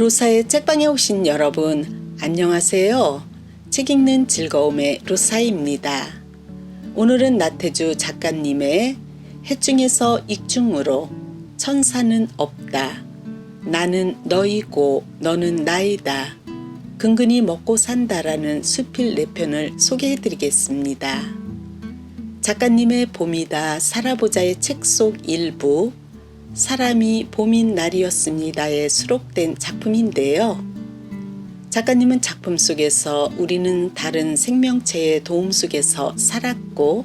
로사의 책방에 오신 여러분, 안녕하세요. 책 읽는 즐거움의 로사입니다. 오늘은 나태주 작가님의 해중에서 익중으로 천사는 없다. 나는 너이고 너는 나이다. 근근히 먹고 산다라는 수필 네 편을 소개해 드리겠습니다. 작가님의 봄이다 살아보자의 책 속 일부 사람이 봄인 날이었습니다에 수록된 작품인데요. 작가님은 작품 속에서 우리는 다른 생명체의 도움 속에서 살았고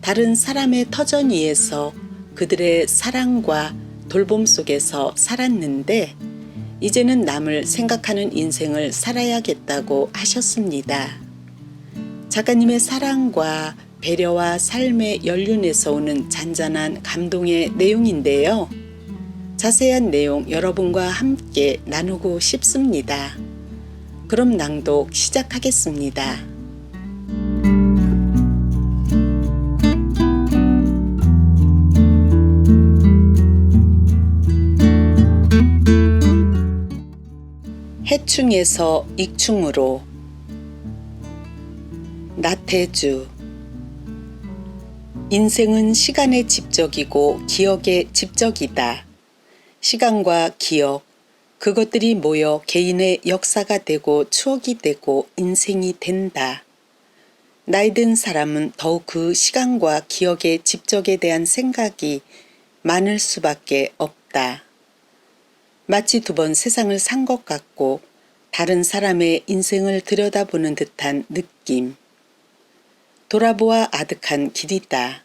다른 사람의 터전 위에서 그들의 사랑과 돌봄 속에서 살았는데 이제는 남을 생각하는 인생을 살아야겠다고 하셨습니다. 작가님의 사랑과 배려와 삶의 연륜에서 오는 잔잔한 감동의 내용인데요. 자세한 내용 여러분과 함께 나누고 싶습니다. 그럼 낭독 시작하겠습니다. 해충에서 익충으로 나태주 인생은 시간의 집적이고 기억의 집적이다. 시간과 기억, 그것들이 모여 개인의 역사가 되고 추억이 되고 인생이 된다. 나이 든 사람은 더욱 그 시간과 기억의 집적에 대한 생각이 많을 수밖에 없다. 마치 두 번 세상을 산 것 같고 다른 사람의 인생을 들여다보는 듯한 느낌. 돌아보아 아득한 길이다.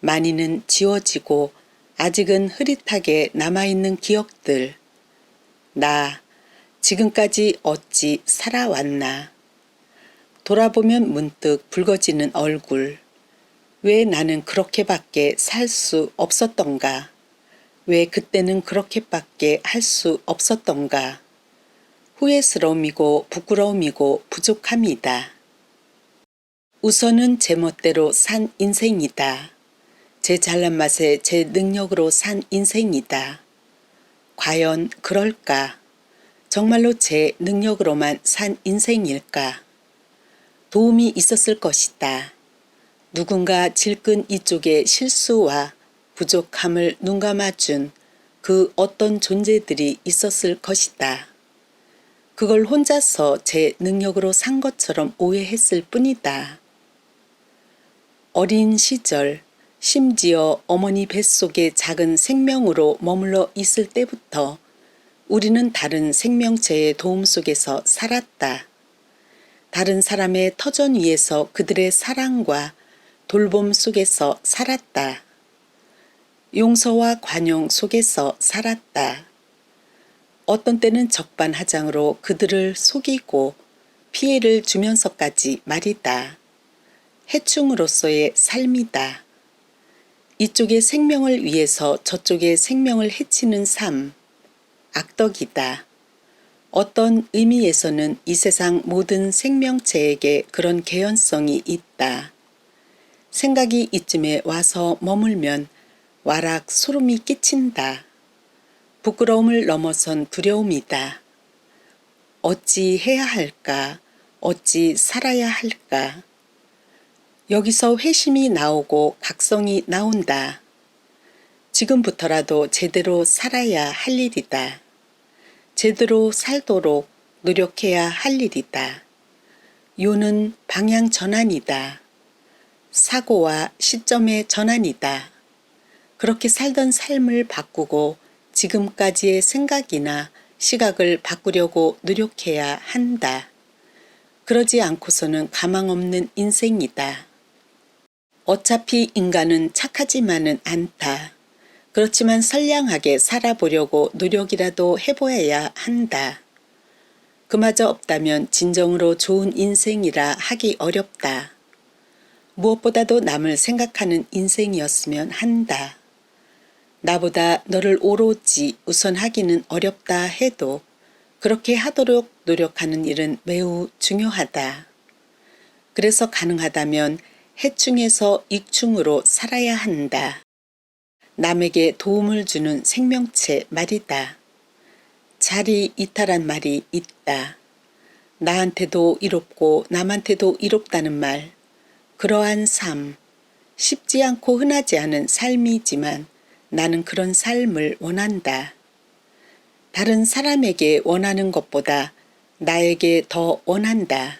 많이는 지워지고 아직은 흐릿하게 남아있는 기억들. 나 지금까지 어찌 살아왔나. 돌아보면 문득 붉어지는 얼굴. 왜 나는 그렇게밖에 살 수 없었던가? 왜 그때는 그렇게밖에 할 수 없었던가? 후회스러움이고 부끄러움이고 부족함이다. 우선은 제 멋대로 산 인생이다. 제 잘난 맛에 제 능력으로 산 인생이다. 과연 그럴까? 정말로 제 능력으로만 산 인생일까? 도움이 있었을 것이다. 누군가 질끈 이쪽의 실수와 부족함을 눈감아준 그 어떤 존재들이 있었을 것이다. 그걸 혼자서 제 능력으로 산 것처럼 오해했을 뿐이다. 어린 시절, 심지어 어머니 뱃속의 작은 생명으로 머물러 있을 때부터 우리는 다른 생명체의 도움 속에서 살았다. 다른 사람의 터전 위에서 그들의 사랑과 돌봄 속에서 살았다. 용서와 관용 속에서 살았다. 어떤 때는 적반하장으로 그들을 속이고 피해를 주면서까지 말이다. 해충으로서의 삶이다. 이쪽의 생명을 위해서 저쪽의 생명을 해치는 삶, 악덕이다. 어떤 의미에서는 이 세상 모든 생명체에게 그런 개연성이 있다. 생각이 이쯤에 와서 머물면 와락 소름이 끼친다. 부끄러움을 넘어선 두려움이다. 어찌 해야 할까? 어찌 살아야 할까? 여기서 회심이 나오고 각성이 나온다. 지금부터라도 제대로 살아야 할 일이다. 제대로 살도록 노력해야 할 일이다. 요는 방향 전환이다. 사고와 시점의 전환이다. 그렇게 살던 삶을 바꾸고 지금까지의 생각이나 시각을 바꾸려고 노력해야 한다. 그러지 않고서는 가망 없는 인생이다. 어차피 인간은 착하지만은 않다. 그렇지만 선량하게 살아보려고 노력이라도 해보아야 한다. 그마저 없다면 진정으로 좋은 인생이라 하기 어렵다. 무엇보다도 남을 생각하는 인생이었으면 한다. 나보다 너를 오로지 우선하기는 어렵다 해도 그렇게 하도록 노력하는 일은 매우 중요하다. 그래서 가능하다면 해충에서 익충으로 살아야 한다. 남에게 도움을 주는 생명체 말이다. 자리 이탈한 말이 있다. 나한테도 이롭고 남한테도 이롭다는 말. 그러한 삶. 쉽지 않고 흔하지 않은 삶이지만 나는 그런 삶을 원한다. 다른 사람에게 원하는 것보다 나에게 더 원한다.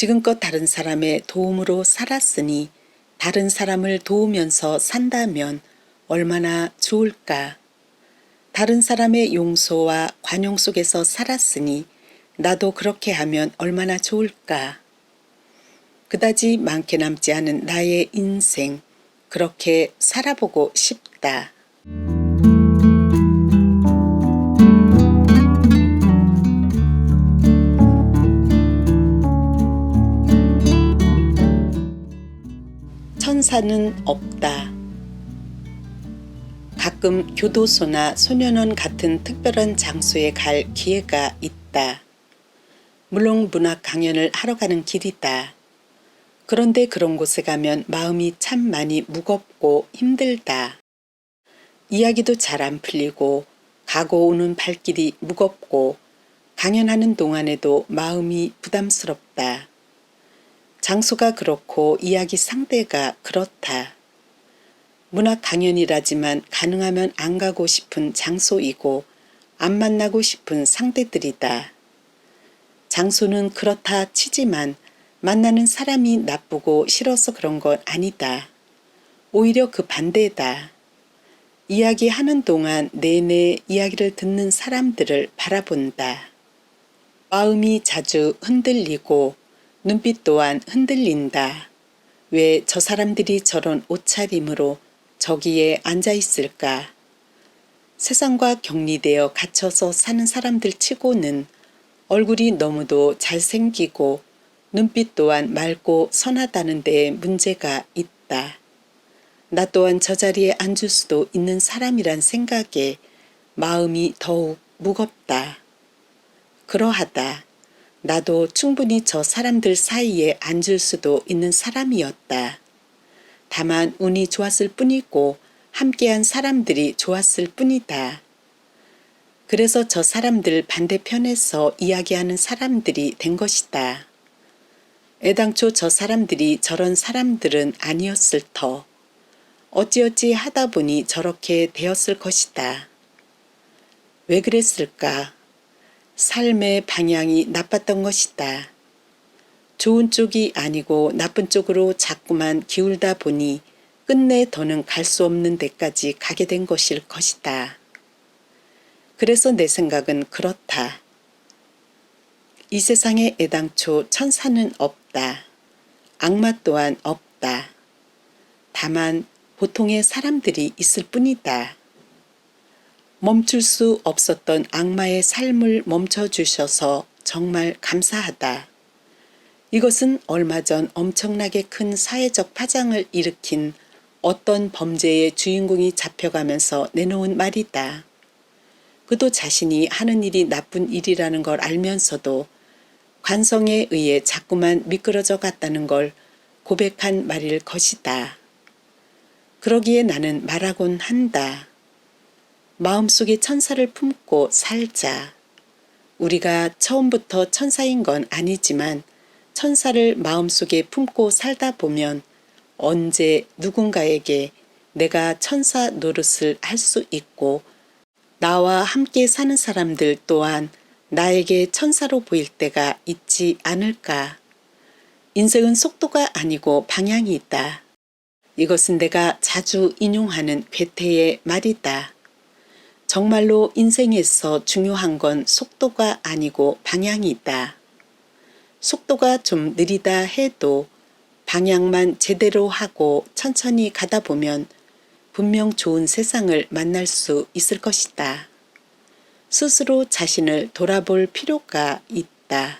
지금껏 다른 사람의 도움으로 살았으니 다른 사람을 도우면서 산다면 얼마나 좋을까. 다른 사람의 용서와 관용 속에서 살았으니 나도 그렇게 하면 얼마나 좋을까. 그다지 많게 남지 않은 나의 인생, 그렇게 살아보고 싶다. 천사는 없다. 가끔 교도소나 소년원 같은 특별한 장소에 갈 기회가 있다. 물론 문학 강연을 하러 가는 길이다. 그런데 그런 곳에 가면 마음이 참 많이 무겁고 힘들다. 이야기도 잘 안 풀리고 가고 오는 발길이 무겁고 강연하는 동안에도 마음이 부담스럽다. 장소가 그렇고 이야기 상대가 그렇다. 문학 강연이라지만 가능하면 안 가고 싶은 장소이고 안 만나고 싶은 상대들이다. 장소는 그렇다 치지만 만나는 사람이 나쁘고 싫어서 그런 건 아니다. 오히려 그 반대다. 이야기하는 동안 내내 이야기를 듣는 사람들을 바라본다. 마음이 자주 흔들리고 눈빛 또한 흔들린다. 왜 저 사람들이 저런 옷차림으로 저기에 앉아 있을까? 세상과 격리되어 갇혀서 사는 사람들 치고는 얼굴이 너무도 잘생기고 눈빛 또한 맑고 선하다는 데에 문제가 있다. 나 또한 저 자리에 앉을 수도 있는 사람이란 생각에 마음이 더욱 무겁다. 그러하다. 나도 충분히 저 사람들 사이에 앉을 수도 있는 사람이었다. 다만 운이 좋았을 뿐이고 함께한 사람들이 좋았을 뿐이다. 그래서 저 사람들 반대편에서 이야기하는 사람들이 된 것이다. 애당초 저 사람들이 저런 사람들은 아니었을 터. 어찌어찌 하다 보니 저렇게 되었을 것이다. 왜 그랬을까? 삶의 방향이 나빴던 것이다. 좋은 쪽이 아니고 나쁜 쪽으로 자꾸만 기울다 보니 끝내 더는 갈 수 없는 데까지 가게 된 것일 것이다. 그래서 내 생각은 그렇다. 이 세상에 애당초 천사는 없다. 악마 또한 없다. 다만 보통의 사람들이 있을 뿐이다. 멈출 수 없었던 악마의 삶을 멈춰주셔서 정말 감사하다. 이것은 얼마 전 엄청나게 큰 사회적 파장을 일으킨 어떤 범죄의 주인공이 잡혀가면서 내놓은 말이다. 그도 자신이 하는 일이 나쁜 일이라는 걸 알면서도 관성에 의해 자꾸만 미끄러져 갔다는 걸 고백한 말일 것이다. 그러기에 나는 말하곤 한다. 마음속에 천사를 품고 살자. 우리가 처음부터 천사인 건 아니지만 천사를 마음속에 품고 살다 보면 언제 누군가에게 내가 천사 노릇을 할 수 있고 나와 함께 사는 사람들 또한 나에게 천사로 보일 때가 있지 않을까. 인생은 속도가 아니고 방향이 있다. 이것은 내가 자주 인용하는 괴테의 말이다. 정말로 인생에서 중요한 건 속도가 아니고 방향이 있다. 속도가 좀 느리다 해도 방향만 제대로 하고 천천히 가다 보면 분명 좋은 세상을 만날 수 있을 것이다. 스스로 자신을 돌아볼 필요가 있다.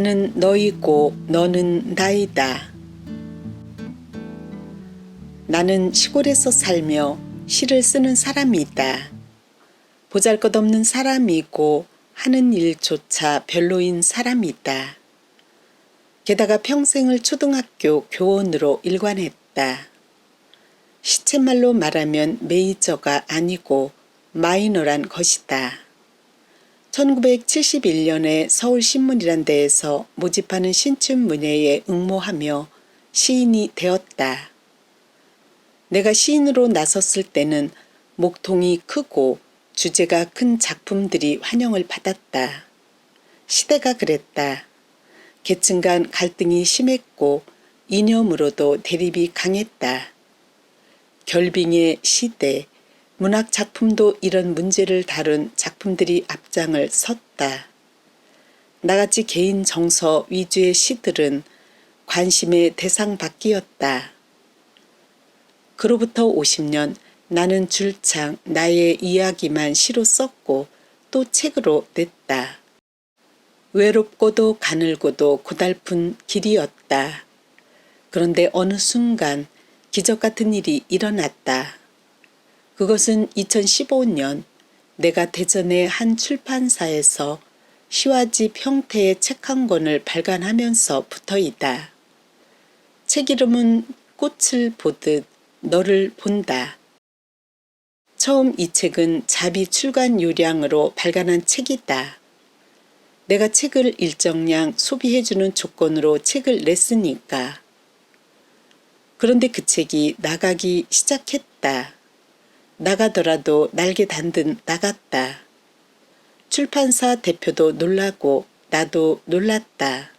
나는 너이고 너는 나이다. 나는 시골에서 살며 시를 쓰는 사람이다. 보잘 것 없는 사람이고 하는 일조차 별로인 사람이다. 게다가 평생을 초등학교 교원으로 일관했다. 시쳇말로 말하면 메이저가 아니고 마이너란 것이다. 1971년에 서울신문이란 데에서 모집하는 신춘문예에 응모하며 시인이 되었다. 내가 시인으로 나섰을 때는 목통이 크고 주제가 큰 작품들이 환영을 받았다. 시대가 그랬다. 계층 간 갈등이 심했고 이념으로도 대립이 강했다. 결빙의 시대, 문학 작품도 이런 문제를 다룬 작품들이 앞장을 섰다. 나같이 개인 정서 위주의 시들은 관심의 대상 밖이었다. 그로부터 50년 나는 줄창 나의 이야기만 시로 썼고 또 책으로 냈다. 외롭고도 가늘고도 고달픈 길이었다. 그런데 어느 순간 기적 같은 일이 일어났다. 그것은 2015년 내가 대전의 한 출판사에서 시와집 형태의 책 한 권을 발간하면서부터이다. 책 이름은 꽃을 보듯 너를 본다. 처음 이 책은 자비 출간 요량으로 발간한 책이다. 내가 책을 일정량 소비해주는 조건으로 책을 냈으니까. 그런데 그 책이 나가기 시작했다. 나가더라도 날개 단듯 나갔다. 출판사 대표도 놀라고 나도 놀랐다.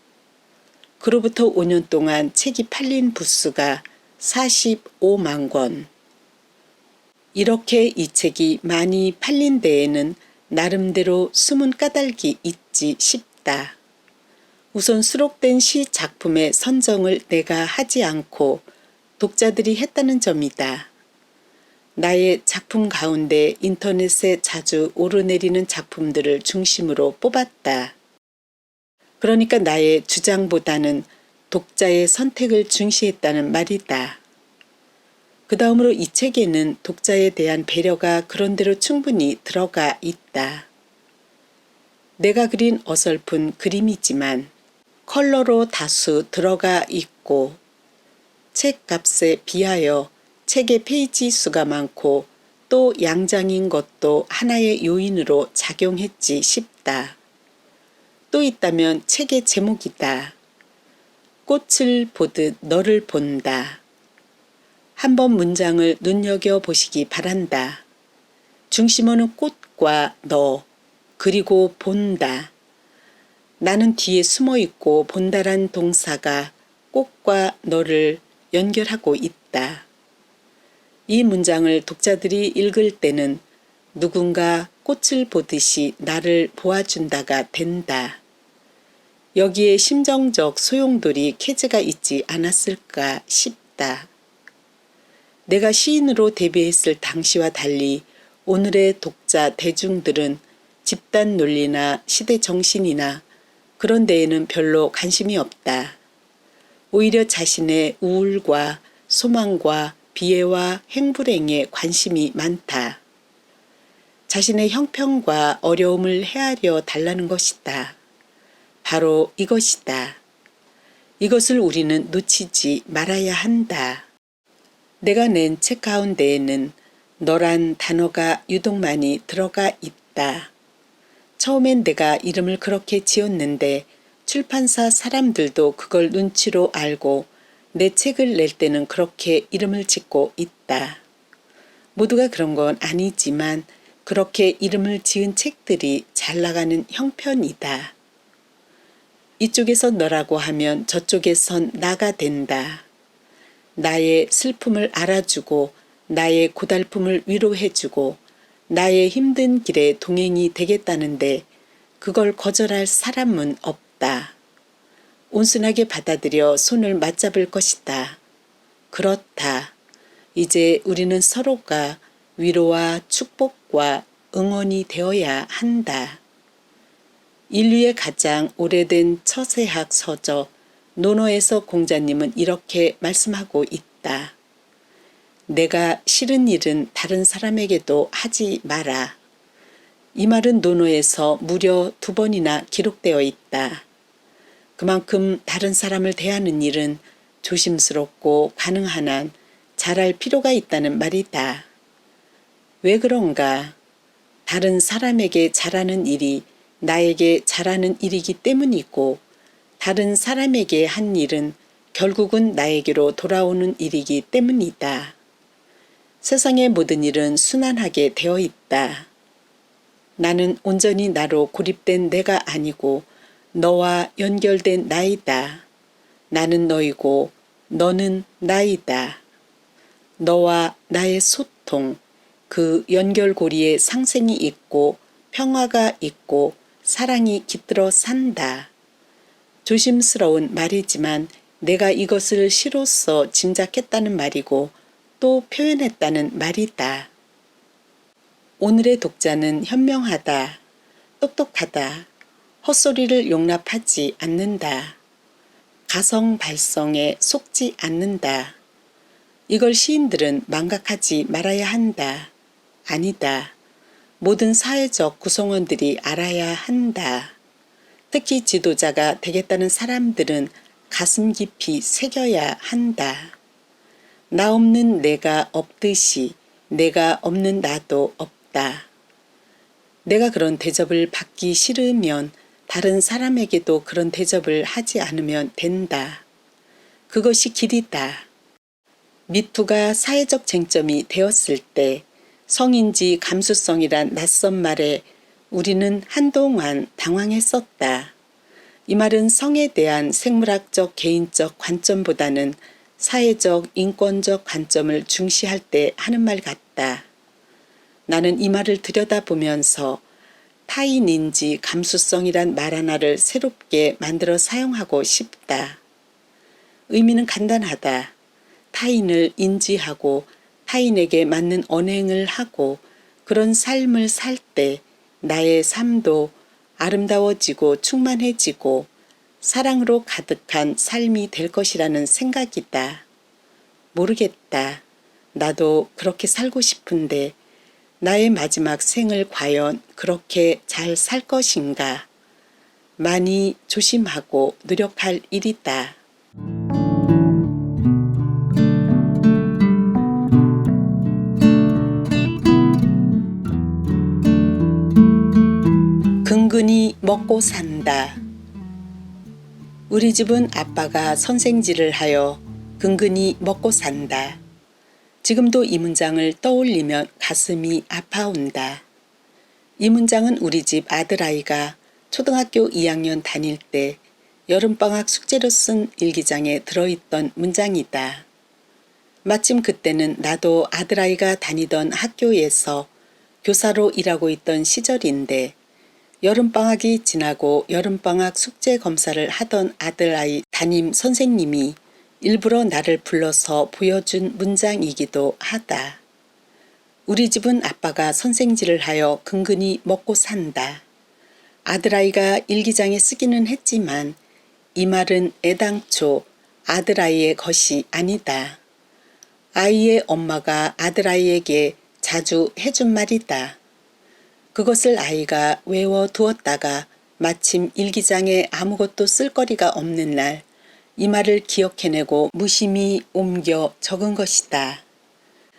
그로부터 5년 동안 책이 팔린 부수가 45만 권. 이렇게 이 책이 많이 팔린 데에는 나름대로 숨은 까닭이 있지 싶다. 우선 수록된 시 작품의 선정을 내가 하지 않고 독자들이 했다는 점이다. 나의 작품 가운데 인터넷에 자주 오르내리는 작품들을 중심으로 뽑았다. 그러니까 나의 주장보다는 독자의 선택을 중시했다는 말이다. 그 다음으로 이 책에는 독자에 대한 배려가 그런대로 충분히 들어가 있다. 내가 그린 어설픈 그림이지만 컬러로 다수 들어가 있고 책 값에 비하여 책의 페이지 수가 많고 또 양장인 것도 하나의 요인으로 작용했지 싶다. 또 있다면 책의 제목이다. 꽃을 보듯 너를 본다. 한번 문장을 눈여겨 보시기 바란다. 중심어는 꽃과 너, 그리고 본다. 나는 뒤에 숨어 있고 본다란 동사가 꽃과 너를 연결하고 있다. 이 문장을 독자들이 읽을 때는 누군가 꽃을 보듯이 나를 보아준다가 된다. 여기에 심정적 소용돌이 캐즈가 있지 않았을까 싶다. 내가 시인으로 데뷔했을 당시와 달리 오늘의 독자 대중들은 집단 논리나 시대 정신이나 그런 데에는 별로 관심이 없다. 오히려 자신의 우울과 소망과 비애와 행불행에 관심이 많다. 자신의 형편과 어려움을 헤아려 달라는 것이다. 바로 이것이다. 이것을 우리는 놓치지 말아야 한다. 내가 낸 책 가운데에는 너란 단어가 유독 많이 들어가 있다. 처음엔 내가 이름을 그렇게 지었는데 출판사 사람들도 그걸 눈치로 알고 내 책을 낼 때는 그렇게 이름을 짓고 있다. 모두가 그런 건 아니지만 그렇게 이름을 지은 책들이 잘 나가는 형편이다. 이쪽에서 너라고 하면 저쪽에선 나가 된다. 나의 슬픔을 알아주고 나의 고달픔을 위로해주고 나의 힘든 길에 동행이 되겠다는데 그걸 거절할 사람은 없다. 온순하게 받아들여 손을 맞잡을 것이다. 그렇다. 이제 우리는 서로가 위로와 축복과 응원이 되어야 한다. 인류의 가장 오래된 처세학 서적 노노에서 공자님은 이렇게 말씀하고 있다. 내가 싫은 일은 다른 사람에게도 하지 마라. 이 말은 노노에서 무려 두 번이나 기록되어 있다. 그만큼 다른 사람을 대하는 일은 조심스럽고 가능한 한 잘할 필요가 있다는 말이다. 왜 그런가? 다른 사람에게 잘하는 일이 나에게 잘하는 일이기 때문이고 다른 사람에게 한 일은 결국은 나에게로 돌아오는 일이기 때문이다. 세상의 모든 일은 순환하게 되어 있다. 나는 온전히 나로 고립된 내가 아니고 너와 연결된 나이다. 나는 너이고 너는 나이다. 너와 나의 소통, 그 연결고리에 상생이 있고 평화가 있고 사랑이 깃들어 산다. 조심스러운 말이지만 내가 이것을 시로써 짐작했다는 말이고 또 표현했다는 말이다. 오늘의 독자는 현명하다, 똑똑하다, 헛소리를 용납하지 않는다. 가성 발성에 속지 않는다. 이걸 시인들은 망각하지 말아야 한다. 아니다. 모든 사회적 구성원들이 알아야 한다. 특히 지도자가 되겠다는 사람들은 가슴 깊이 새겨야 한다. 나 없는 내가 없듯이 내가 없는 나도 없다. 내가 그런 대접을 받기 싫으면 다른 사람에게도 그런 대접을 하지 않으면 된다. 그것이 길이다. 미투가 사회적 쟁점이 되었을 때 성인지 감수성이란 낯선 말에 우리는 한동안 당황했었다. 이 말은 성에 대한 생물학적 개인적 관점보다는 사회적 인권적 관점을 중시할 때 하는 말 같다. 나는 이 말을 들여다보면서 타인인지 감수성이란 말 하나를 새롭게 만들어 사용하고 싶다. 의미는 간단하다. 타인을 인지하고 타인에게 맞는 언행을 하고 그런 삶을 살 때 나의 삶도 아름다워지고 충만해지고 사랑으로 가득한 삶이 될 것이라는 생각이다. 모르겠다. 나도 그렇게 살고 싶은데 나의 마지막 생을 과연 그렇게 잘 살 것인가? 많이 조심하고 노력할 일이다. 근근히 먹고 산다. 우리 집은 아빠가 선생질을 하여 근근히 먹고 산다. 지금도 이 문장을 떠올리면 가슴이 아파온다. 이 문장은 우리 집 아들아이가 초등학교 2학년 다닐 때 여름방학 숙제로 쓴 일기장에 들어있던 문장이다. 마침 그때는 나도 아들아이가 다니던 학교에서 교사로 일하고 있던 시절인데 여름방학이 지나고 여름방학 숙제 검사를 하던 아들아이 담임 선생님이 일부러 나를 불러서 보여준 문장이기도 하다. 우리 집은 아빠가 선생질을 하여 근근히 먹고 산다. 아들아이가 일기장에 쓰기는 했지만 이 말은 애당초 아들아이의 것이 아니다. 아이의 엄마가 아들아이에게 자주 해준 말이다. 그것을 아이가 외워 두었다가 마침 일기장에 아무것도 쓸 거리가 없는 날 이 말을 기억해내고 무심히 옮겨 적은 것이다.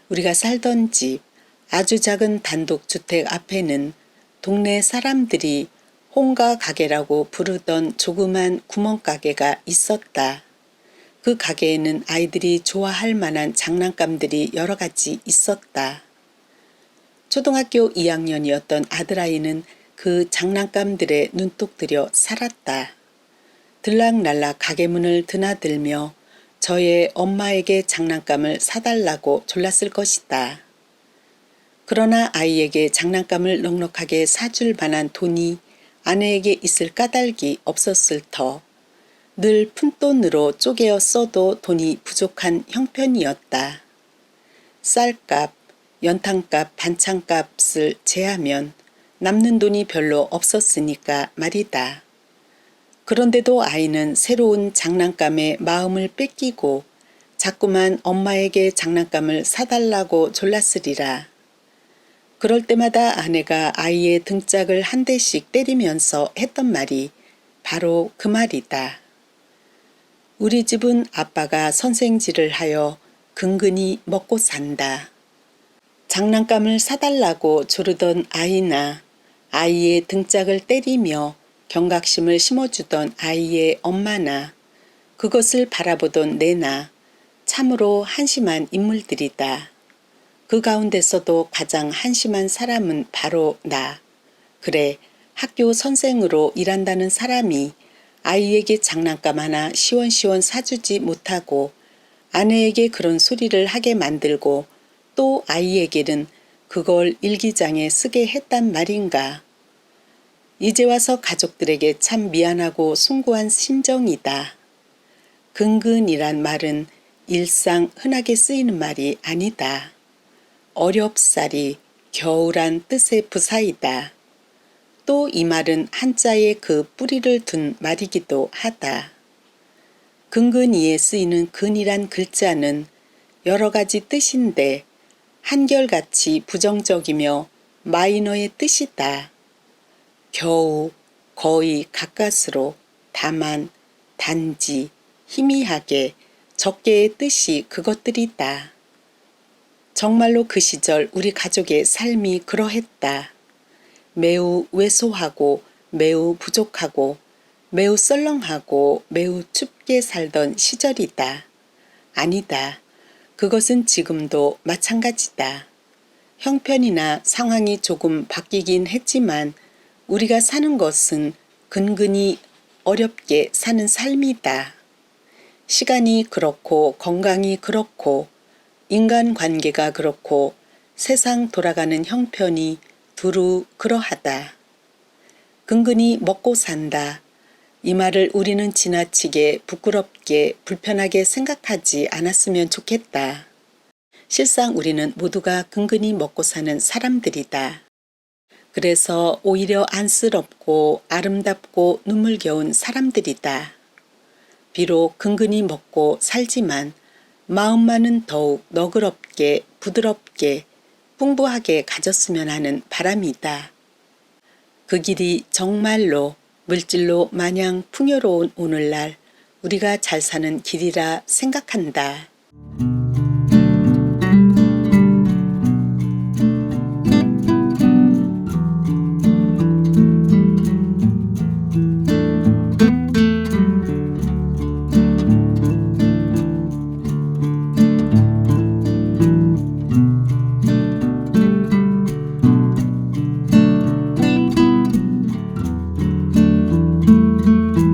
우리가 살던 집 아주 작은 단독주택 앞에는 동네 사람들이 홍가 가게라고 부르던 조그만 구멍가게가 있었다. 그 가게에는 아이들이 좋아할 만한 장난감들이 여러 가지 있었다. 초등학교 2학년이었던 아들아이는 그 장난감들에 눈독 들여 살았다. 들락날락 가게 문을 드나들며 저의 엄마에게 장난감을 사달라고 졸랐을 것이다. 그러나 아이에게 장난감을 넉넉하게 사줄 만한 돈이 아내에게 있을 까닭이 없었을 터. 늘 푼돈으로 쪼개어 써도 돈이 부족한 형편이었다. 쌀값, 연탄값, 반찬값을 제하면 남는 돈이 별로 없었으니까 말이다. 그런데도 아이는 새로운 장난감에 마음을 뺏기고 자꾸만 엄마에게 장난감을 사달라고 졸랐으리라. 그럴 때마다 아내가 아이의 등짝을 한 대씩 때리면서 했던 말이 바로 그 말이다. 우리 집은 아빠가 선생질을 하여 근근히 먹고 산다. 장난감을 사달라고 조르던 아이나 아이의 등짝을 때리며 경각심을 심어주던 아이의 엄마나 그것을 바라보던 내나 참으로 한심한 인물들이다. 그 가운데서도 가장 한심한 사람은 바로 나. 그래, 학교 선생으로 일한다는 사람이 아이에게 장난감 하나 시원시원 사주지 못하고 아내에게 그런 소리를 하게 만들고 또 아이에게는 그걸 일기장에 쓰게 했단 말인가. 이제 와서 가족들에게 참 미안하고 숭고한 심정이다. 근근이란 말은 일상 흔하게 쓰이는 말이 아니다. 어렵사리, 겨울한 뜻의 부사이다. 또 이 말은 한자에 그 뿌리를 둔 말이기도 하다. 근근이에 쓰이는 근이란 글자는 여러 가지 뜻인데 한결같이 부정적이며 마이너의 뜻이다. 겨우, 거의 가까스로, 다만, 단지, 희미하게, 적게의 뜻이 그것들이다. 정말로 그 시절 우리 가족의 삶이 그러했다. 매우 왜소하고 매우 부족하고 매우 썰렁하고 매우 춥게 살던 시절이다. 아니다. 그것은 지금도 마찬가지다. 형편이나 상황이 조금 바뀌긴 했지만 우리가 사는 것은 근근히 어렵게 사는 삶이다. 시간이 그렇고 건강이 그렇고 인간 관계가 그렇고 세상 돌아가는 형편이 두루 그러하다. 근근히 먹고 산다. 이 말을 우리는 지나치게 부끄럽게 불편하게 생각하지 않았으면 좋겠다. 실상 우리는 모두가 근근히 먹고 사는 사람들이다. 그래서 오히려 안쓰럽고 아름답고 눈물겨운 사람들이다. 비록 근근히 먹고 살지만 마음만은 더욱 너그럽게 부드럽게 풍부하게 가졌으면 하는 바람이다. 그 길이 정말로 물질로 마냥 풍요로운 오늘날 우리가 잘 사는 길이라 생각한다.